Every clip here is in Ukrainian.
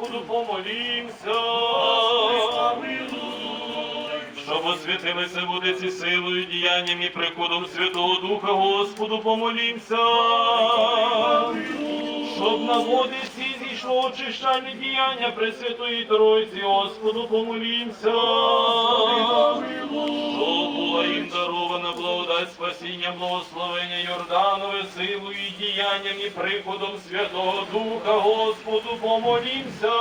Господу помолімся. Щоб освятилися водиці силою, діянням і прикладом Святого Духа, Господу помолімся. Щоб на водиці зійшло очищальне діяння Пресвятої Тройці, Господу помолімся. Щоб була їм дарована благодать спасіння, благословення Йорданове силою і діянням і прикладом Святого Духа, Господу помолімся.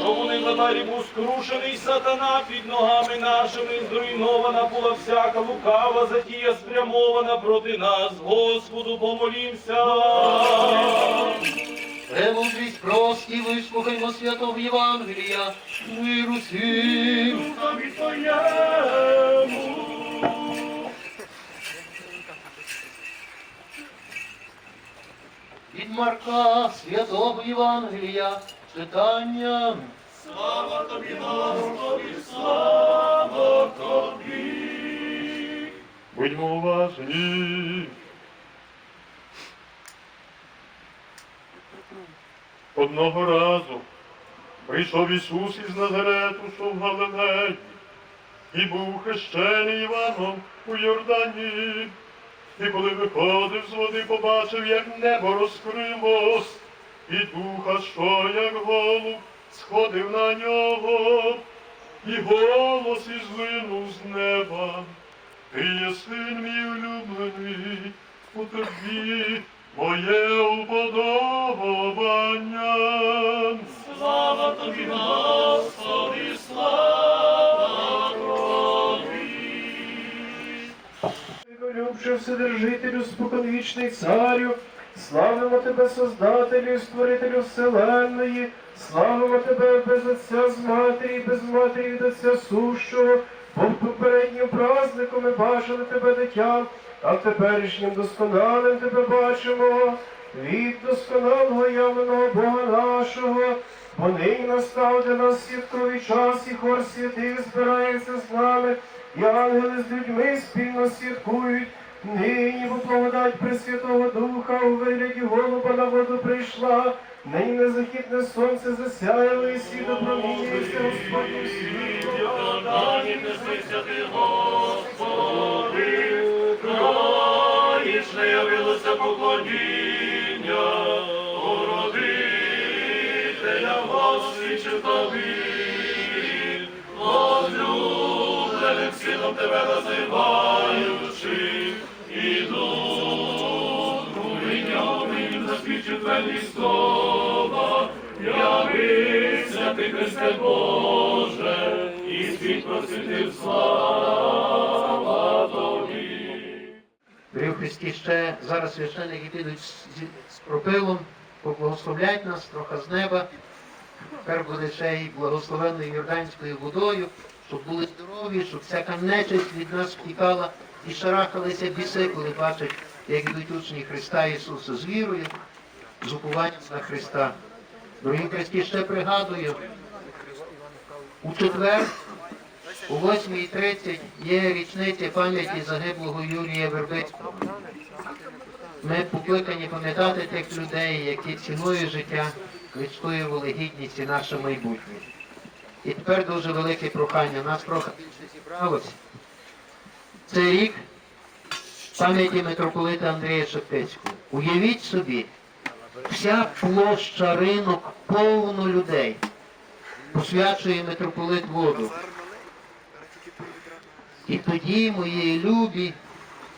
Щоб у небатарі був скрушений сатана під ногами нашими, зруйнована була всяка лукава затія спрямована проти нас, Господу помолімся. Премудрість прості, вислухаймо святого Євангелія, миру всім. Від Марка святого Євангелія читання. Слава тобі, Господи, слава тобі. Будьмо уважні. Одного разу прийшов Ісус із Назарету, що в Галилеї, і був хрещений Іваном у Йордані. І коли виходив з води, побачив, як небо розкрилось, і духа, що як голуб, сходив на нього, і голос ізлинув з неба. Ти є син мій улюблений, у тобі моє уподобання. Слава тобі, Господи, Любше Вседержителю, споконвічний царю, славимо тебе, Создателю і Створителю Вселенної, славимо тебе без Отця з матері, без матері від Отця сущого, бо в попереднім празднику ми бачили тебе дитям, а в теперішнім досконалим тебе бачимо. Від досконалого явленого Бога нашого, бо нині настав для нас святковий час, і хор святих збирається з нами, і ангели з людьми спільно святкують. Нині бо благодать Пресвятого Духа у вигляді голуба на воду прийшла, нині незахідне сонце засяяло і світ опромінюється Господь у світло. Дані неслися ти, Господи, країчне явилося поклоніння, тобі, возлюбленим сином тебе називаючи, і їм засвідчив твої слова, явися ти, Христе Боже, і світ просвітив слава тобі. При Христі ще зараз священники підуть з пропилом, поблагословлять нас трохи з неба. Тепер буде ще й благословенною Йорданською водою, щоб були здорові, щоб всяка нечисть від нас втікала і шарахалися біси, коли бачать, як йдуть учні Христа Ісуса з вірою, з упованням на Христа. Дорогі Христі, ще пригадую, у четвер у 8.30 є річниця пам'яті загиблого Юрія Вербицького. Ми покликані пам'ятати тих людей, які ціною життя відстоювали гідність і наше майбутнє. І тепер дуже велике прохання. Нас трохи більше зібралось. Це рік пам'яті митрополита Андрія Шептицького. Уявіть собі, вся площа ринок повно людей. Посвячує митрополит воду. І тоді, мої любі,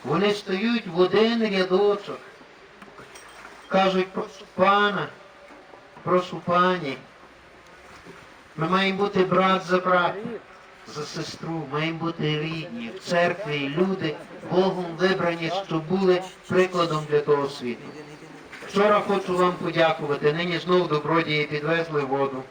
вони стають в один рядочок. Кажуть, прошу пана, прошу пані. Ми маємо бути брат за брата, за сестру, маємо бути рідні в церкві, люди Богом вибрані, щоб були прикладом для того світу. Вчора хочу вам подякувати. Нині знов добродії підвезли воду.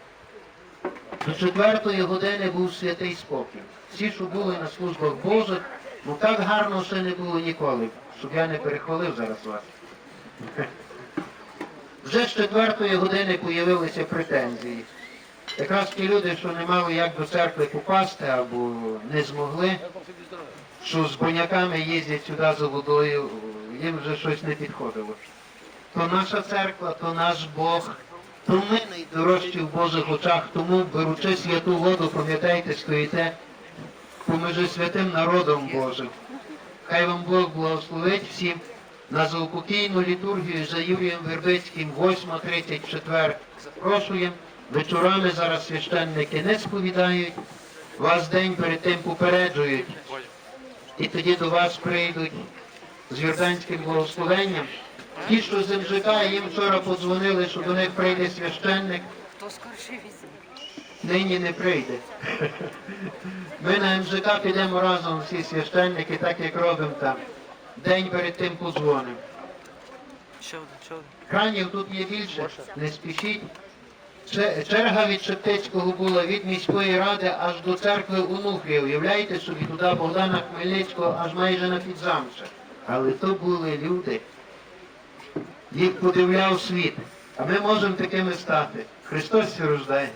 До четвертої години був святий спокій. Всі, що були на службах Божих, ну так гарно ще не було ніколи, щоб я не перехвалив зараз вас. Вже з четвертої години появилися претензії. Якраз ті люди, що не мали як до церкви попасти або не змогли, що з буняками їздять сюди за водою, їм вже щось не підходило. То наша церква, то наш Бог, То ми найдорожчі в Божих очах, тому беручи святу воду, пам'ятайте, стоїте поміж святим народом Божим. Хай вам Бог благословить всім на заупокійну літургію за Юрієм Вербицьким, 8.34. Запрошуємо. Вечорами зараз священники не сповідають, вас день перед тим попереджують. І тоді до вас прийдуть з Йорданським благословенням. Ті, що з МЖК, їм вчора подзвонили, що до них прийде священник. Нині не прийде. Ми на МЖК підемо разом всі священники, так як робимо там. День перед тим один. Кранів тут є більше, не спішіть. Черга від Шептицького була від міської ради аж до церкви Унухи. Уявляєте собі, туди Богдана Хмельницького аж майже на підзамче. Але то були люди. Їх подивляв світ. А ми можемо такими стати. Христос рождає.